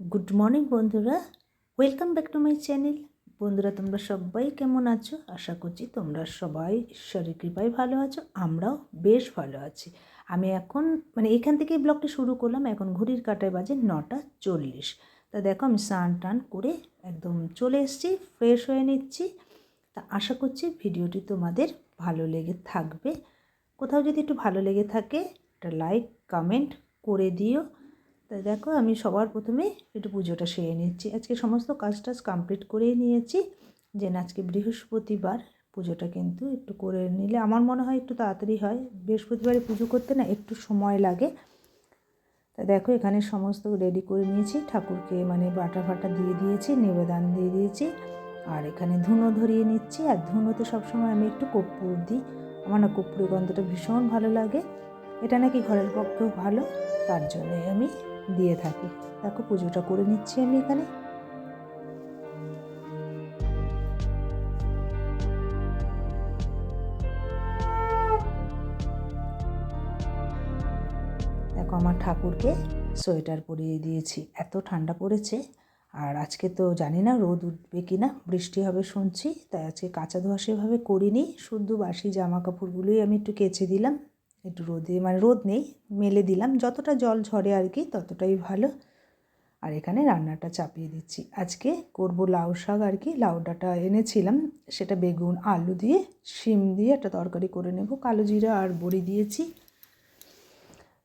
Good morning বন্ধুরা। Welcome back to my channel বন্ধুরা, তোমরা সবাই কেমন আছো? আশা করছি তোমরা সবাই ঈশ্বরের কৃপায় ভালো আছো, আমরাও বেশ ভালো আছি। আমি এখন মানে এখান থেকেই ব্লগটা শুরু করলাম। এখন ঘড়ির কাটায় বাজে নটা চল্লিশ। তা দেখো, আমি স্নান টান করে একদম চলে এসেছি ফ্রেশ হয়ে নিচ্ছি। তা আশা করছি ভিডিওটি তোমাদের ভালো লেগে থাকবে। কোথাও যদি একটু ভালো লেগে থাকে, একটা লাইক কমেন্ট করে দিও। তা দেখো আমি সবার প্রথমে একটু পুজোটা সেরে নিচ্ছি। আজকে সমস্ত কাজ টাজ কমপ্লিট করেই নিয়েছি। যে আজকে বৃহস্পতিবার পুজোটা কিন্তু একটু করে নিলে আমার মনে হয় একটু তাড়াতাড়ি হয়। বৃহস্পতিবারে পুজো করতে না একটু সময় লাগে। তা দেখো এখানে সমস্ত রেডি করে নিয়েছি। ঠাকুরকে মানে বাটা ফাটা দিয়ে দিয়েছি, নিবেদন দিয়ে দিয়েছি। আর এখানে ধুনো ধরিয়ে নিচ্ছি। আর ধুনোতে সবসময় আমি একটু কর্পূর দিই। আমার না কর্পূরের গন্ধটা ভীষণ ভালো লাগে। এটা নাকি ঘরের পক্ষেও ভালো, তার জন্যই আমি দিয়ে থাকি। দেখো, পুজোটা করে নিচ্ছি আমি এখানে। দেখো, আমার ঠাকুরকে সোয়েটার পরিয়ে দিয়েছি। এত ঠান্ডা পড়েছে। আর আজকে তো জানি না রোদ উঠবে কি না বৃষ্টি হবে শুনছি। তাই আজকে কাঁচা ধোয়া সেভাবে করিনি। শুধু বাসি জামা কাপড়গুলোই আমি একটু কেচে দিলাম। একটু রোদে মানে রোদ নেই, মেলে দিলাম। যতটা জল ঝরে আর কি, ততটাই ভালো। আর এখানে রান্নাটা চাপিয়ে দিচ্ছি। আজকে করব লাউ শাক আর কি, লাউ ডাঁটা এনেছিলাম। সেটা বেগুন, আলু দিয়ে, শিম দিয়ে একটা তরকারি করে নেব। কালো জিরা আর বড়ি দিয়েছি।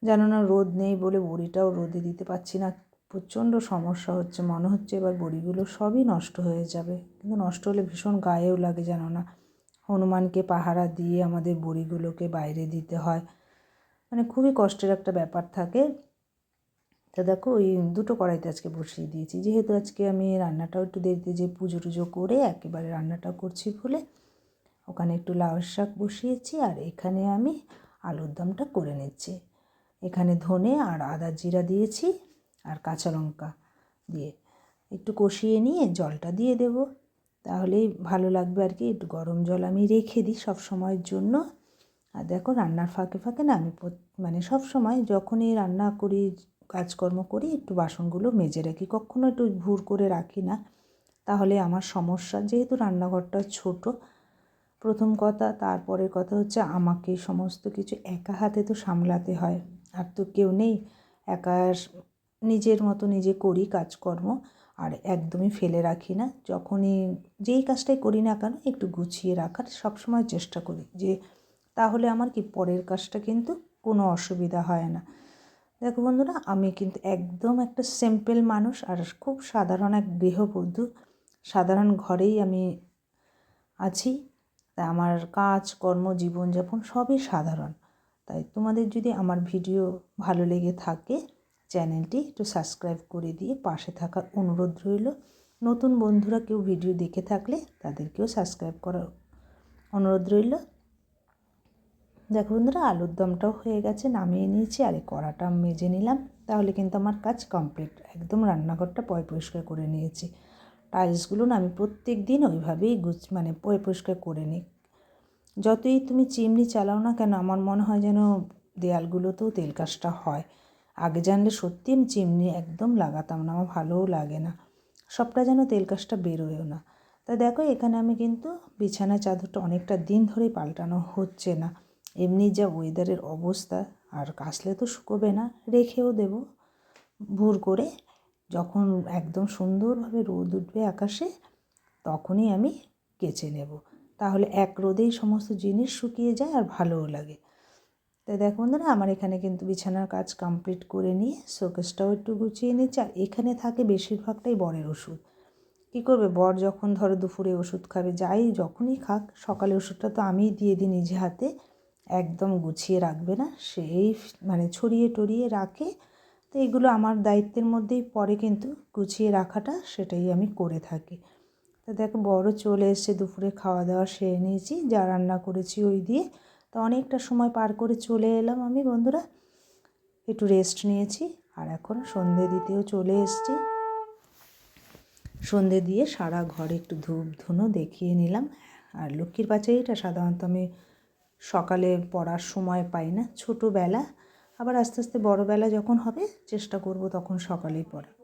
জানো না রোদ নেই বলে বড়িটাও রোদে দিতে পারছি না। প্রচণ্ড সমস্যা হচ্ছে, মনে হচ্ছে এবার বড়িগুলো সবই নষ্ট হয়ে যাবে। কিন্তু নষ্ট হলে ভীষণ গায়েও লাগে জানো না। হনুমানকে পাহারা দিয়ে আমাদের বড়িগুলোকে বাইরে দিতে হয়। মানে খুবই কষ্টের একটা ব্যাপার থাকে। তা দেখো, ওই দুটো কড়াইতে আজকে বসিয়ে দিয়েছি। যেহেতু আজকে আমি রান্নাটাও একটু দেরিতে যে পুজো টুজো করে একেবারে রান্নাটাও করছি বলে ওখানে একটু লাউ শাক বসিয়েছি আর এখানে আমি আলুর দমটা করে নিচ্ছি। এখানে ধনে আর আদা জিরা দিয়েছি আর কাঁচা লঙ্কা দিয়ে। একটু কষিয়ে নিয়ে জলটা দিয়ে দেব। তাহলেই ভালো লাগবে আর কি একটু গরম জল আমি রেখে দিই সব সময়ের জন্য। আর দেখো রান্নার ফাঁকে ফাঁকে না আমি মানে সব সময় যখনই রান্না করি, কাজকর্ম করি, একটু বাসনগুলো মেজে রাখি। কখনো একটু ভুর করে রাখি না। তাহলে আমার সমস্যা, যেহেতু রান্নাঘরটা ছোট, প্রথম কথা। তারপরের কথা হচ্ছে আমাকে সমস্ত কিছু একা হাতে তো সামলাতে হয়। আর তো কেউ নেই। একা নিজের মতো নিজে করি কাজকর্ম। আর একদমই ফেলে রাখি না। যখনই যেই কাজটাই করি না কেন, একটু গুছিয়ে রাখার সবসময় চেষ্টা করি যে, তাহলে আমার কি পরের কাজটা কিন্তু কোনো অসুবিধা হয় না। দেখো বন্ধুরা, আমি কিন্তু একদম একটা সিম্পল মানুষ আর খুব সাধারণ এক গৃহবধূ। সাধারণ ঘরেই আমি আছি। তা আমার কাজ, কর্ম, জীবনযাপন সবই সাধারণ। তাই তোমাদের যদি আমার ভিডিও ভালো লেগে থাকে চ্যানেলটি একটু সাবস্ক্রাইব করে দিয়ে পাশে থাকার অনুরোধ রইল। নতুন বন্ধুরা কেউ ভিডিও দেখে থাকলে তাদেরকেও সাবস্ক্রাইব করার অনুরোধ রইল। দেখো বন্ধুরা, আলুর দমটাও হয়ে গেছে, নামিয়ে নিয়েছি, আর এই কড়াটা মেজে নিলাম। তাহলে কিন্তু আমার কাজ কমপ্লিট একদম রান্নাঘরটা পয় পরিষ্কার করে নিয়েছি। টাইলসগুলো না আমি প্রত্যেক দিন ওইভাবেই গুছ মানে পয় পরিষ্কার করে নিই। যতই তুমি চিমনি চালাও না কেন, আমার মনে হয় যেন দেয়ালগুলোতেও তেল কাজটা হয়। আগে জানলে সত্যি আমি চিমনি একদম লাগাতাম না, আমার ভালোও লাগে না। সবটা যেন তেল কাজটা বেরোয়ও না। তা দেখো, এখানে আমি কিন্তু বিছানা চাদরটা অনেকটা দিন ধরেই পাল্টানো হচ্ছে না। এমনি যা ওয়েদারের অবস্থা, আর কাশলে তো শুকোবে না, রেখেও দেব। ভুর করে যখন একদম সুন্দরভাবে রোদ উঠবে আকাশে, তখনই আমি কেচে নেব। তাহলে এক রোদেই সমস্ত জিনিস শুকিয়ে যায় আর ভালোও লাগে। তাই দেখো বন্ধুরা, আমার এখানে কিন্তু বিছানার কাজ কমপ্লিট করে নিয়ে শোকেসটাও একটু গুছিয়ে নিচ্ছে। আর এখানে থাকে বেশিরভাগটাই বরের ওষুধ। কী করবে? বর যখন ধরো দুপুরে ওষুধ খাবে, যাই যখনই খাক, সকালে ওষুধটা তো আমিই দিয়ে দিই নিজে হাতে, একদম গুছিয়ে রাখবে না। সেই মানে ছড়িয়ে টড়িয়ে রাখে। তো এগুলো আমার দায়িত্বের মধ্যেই পরে কিন্তু গুছিয়ে রাখাটা, সেটাই আমি করে থাকি। তা দেখো বড় চলে এসছে, দুপুরে খাওয়া দাওয়া সেরে নিয়েছি, যা রান্না করেছি ওই দিয়ে। তো অনেকটা সময় পার করে চলে এলাম আমি, বন্ধুরা। একটু রেস্ট নিয়েছি আর এখন সন্ধে দিতেও চলে এসছি। সন্ধে দিয়ে সারা ঘরে একটু ধূপ ধুনো দেখিয়ে নিলাম। আর লক্ষ্মীর পাচারিটা সাধারণত আমি সকালে পড়ার সময় পাই না, ছোটোবেলা। আবার আস্তে আস্তে বড়োবেলা যখন হবে, চেষ্টা করব তখন সকালেই পড়া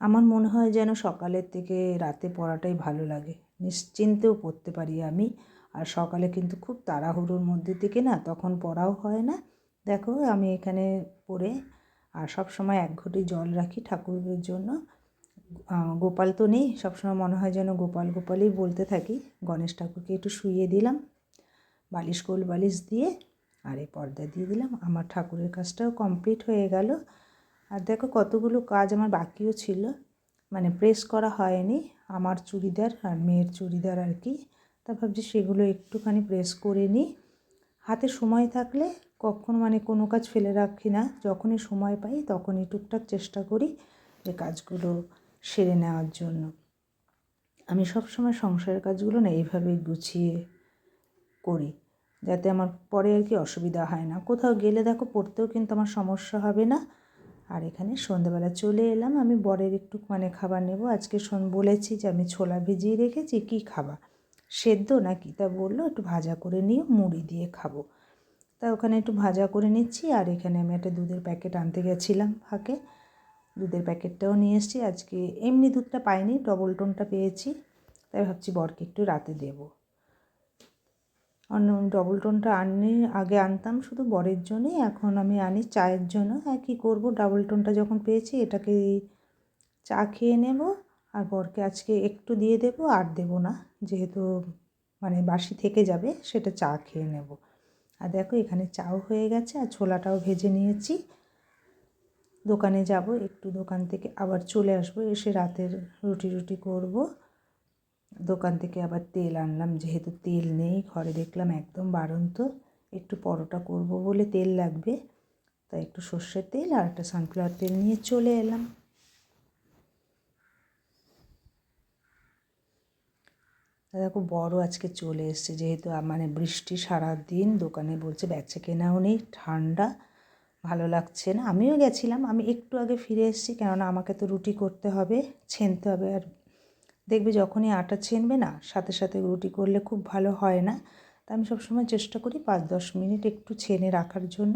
আমার মনে হয় যেন সকালের থেকে রাতে পড়াটাই ভালো লাগে। নিশ্চিন্তেও পড়তে পারি আমি। আর সকালে কিন্তু খুব তাড়াহুড়োর মধ্যে থেকে না তখন পড়াও হয় না। দেখো আমি এখানে পড়ে আর সব সময় এক ঘটি জল রাখি ঠাকুরের জন্য। গোপাল তো নেই সবসময় মনে হয় যেন গোপাল গোপালই বলতে থাকি। গণেশ ঠাকুরকে একটু শুইয়ে দিলাম, বালিশ গোল বালিশ দিয়ে আর এই পর্দা দিয়ে দিলাম। আমার ঠাকুরের কাজটাও কমপ্লিট হয়ে গেল। আর দেখো কতগুলো কাজ আমার বাকিও ছিল। মানে প্রেস করা হয়নি আমার চুড়িদার আর মেয়ের চুড়িদার আর কি। তা ভাবছি সেগুলো একটুখানি প্রেস করে নিই। হাতে সময় থাকলে কখন মানে কোনো কাজ ফেলে রাখি না, যখনই সময় পাই তখনই টুকটাক চেষ্টা করি যে কাজগুলো সেরে নেওয়ার জন্য। আমি সব সময় সংসারের কাজগুলো না এইভাবেই গুছিয়ে করি, যাতে আমার পরে আর কি অসুবিধা হয় না। কোথাও গেলে দেখো পড়তেও কিন্তু আমার সমস্যা হবে না। আর এখানে সন্ধ্যাবেলা চলে এলাম। আমি বরের একটু মানে খাবার নেব। আজকে শোন, বলেছি যে আমি ছোলা ভিজিয়ে রেখেছি, কী খাবা? সেদ্ধ নাকি? তা বলল, একটু ভাজা করে নিয়ে মুড়ি দিয়ে খাব। তা ওখানে একটু ভাজা করে নিচ্ছি, আর এখানে আমি একটা দুধের প্যাকেট আনতে গেছিলাম ফাঁকে। দুধের প্যাকেটটাও নিয়ে এসেছি। আজকে এমনি দুধটা পাইনি, ডবল টোনটা পেয়েছি। তাই ভাবছি বরকে একটু রাতে দেবো। অন্য ডবল টোনটা আনি, আগে আনতাম শুধু বরের জন্যই, এখন আমি আনি চায়ের জন্য। হ্যাঁ কী করব? ডাবল টোনটা যখন পেয়েছি, এটাকে চা খেয়ে নেব, আর বরকে আজকে একটু দিয়ে দেবো, আর দেবো না। যেহেতু মানে বাসি থেকে যাবে, সেটা চা খেয়ে নেব। আর দেখো, এখানে চাও হয়ে গেছে, আর ছোলাটাও ভেজে নিয়েছি। দোকানে যাব, একটু দোকান থেকে আবার চলে আসব, এসে রাতের রুটি রুটি করব। দোকান থেকে আবার তেল আনলাম। যেহেতু তেল নেই, ঘরে দেখলাম একদম বারন্ত একটু পরোটা করব বলে তেল লাগবে তাই একটু সর্ষের তেল আর একটা সানফ্লাওয়ার তেল নিয়ে চলে এলাম। দেখো, বড় আজকে চলে এসছে। যেহেতু মানে বৃষ্টি সারা দিন দোকানে বলছে বেচে কেনাও নেই, ঠান্ডা, ভালো লাগছে না। আমিও গেছিলাম, আমি একটু আগে ফিরে এসেছি, কেননা আমাকে তো রুটি করতে হবে, ছেনতে হবে আর দেখবে যখনই আটা ছেনবে না, সাথে সাথে রুটি করলে খুব ভালো হয় না। তা আমি সবসময় চেষ্টা করি পাঁচ দশ মিনিট একটু ছেনে রাখার জন্য।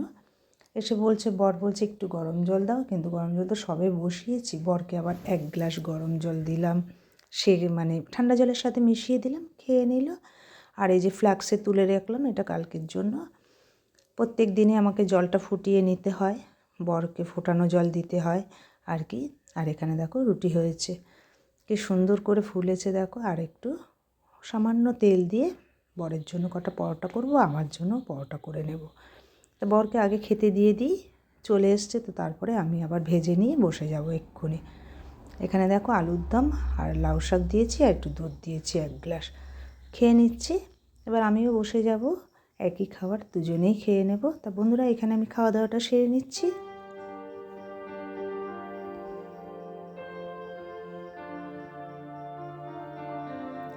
এসে বলছে, বর বলছে একটু গরম জল দাও। কিন্তু গরম জল তো সবে বসিয়েছি। বরকে আবার এক গ্লাস গরম জল দিলাম। সে মানে ঠান্ডা জলের সাথে মিশিয়ে দিলাম, খেয়ে নিল। আর এই যে ফ্লাক্সে তুলে রাখলাম, এটা কালকের জন্য। প্রত্যেক দিনে আমাকে জলটা ফুটিয়ে নিতে হয়, বরকে ফোটানো জল দিতে হয় আর কি। আর এখানে দেখো রুটি হয়েছে। কি সুন্দর করে ফুলেছে দেখো, আর একটু সামান্য তেল দিয়ে বরের জন্য কটা পরোটা করব, আমার জন্য পরোটা করে নেব। তা বরকে আগে খেতে দিয়ে দিই, চলে এসছে, তো তারপরে আমি আবার ভেজে নিয়ে বসে যাব এক্ষুনি। এখানে দেখো আলুর দম আর লাউ শাক দিয়েছি আর একটু দুধ দিয়েছি এক গ্লাস। খেয়ে নিচ্ছি, এবার আমিও বসে যাব, একই খাবার দুজনেই খেয়ে নেব। তা বন্ধুরা, এখানে আমি খাওয়া দাওয়াটা সেরে নিচ্ছি।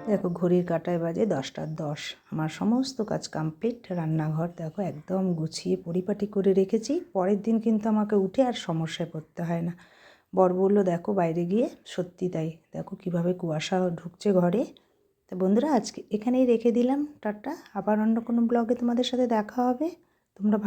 দেখো ঘড়ির কাঁটায় বাজে দশটার দশ। আমার সমস্ত কাজ কমপ্লিট রান্নাঘর দেখো একদম গুছিয়ে পরিপাটি করে রেখেছি। পরের দিন কিন্তু আমাকে উঠে আর সমস্যায় পড়তে হয় না। বর বলল, দেখো বাইরে গিয়ে সত্যি তাই। দেখো কীভাবে কুয়াশা ঢুকছে ঘরে। তো বন্ধুরা, আজকে এখানেই রেখে দিলাম। টাটা। আবার অন্য কোনো ব্লগে তোমাদের সাথে দেখা হবে। তোমরা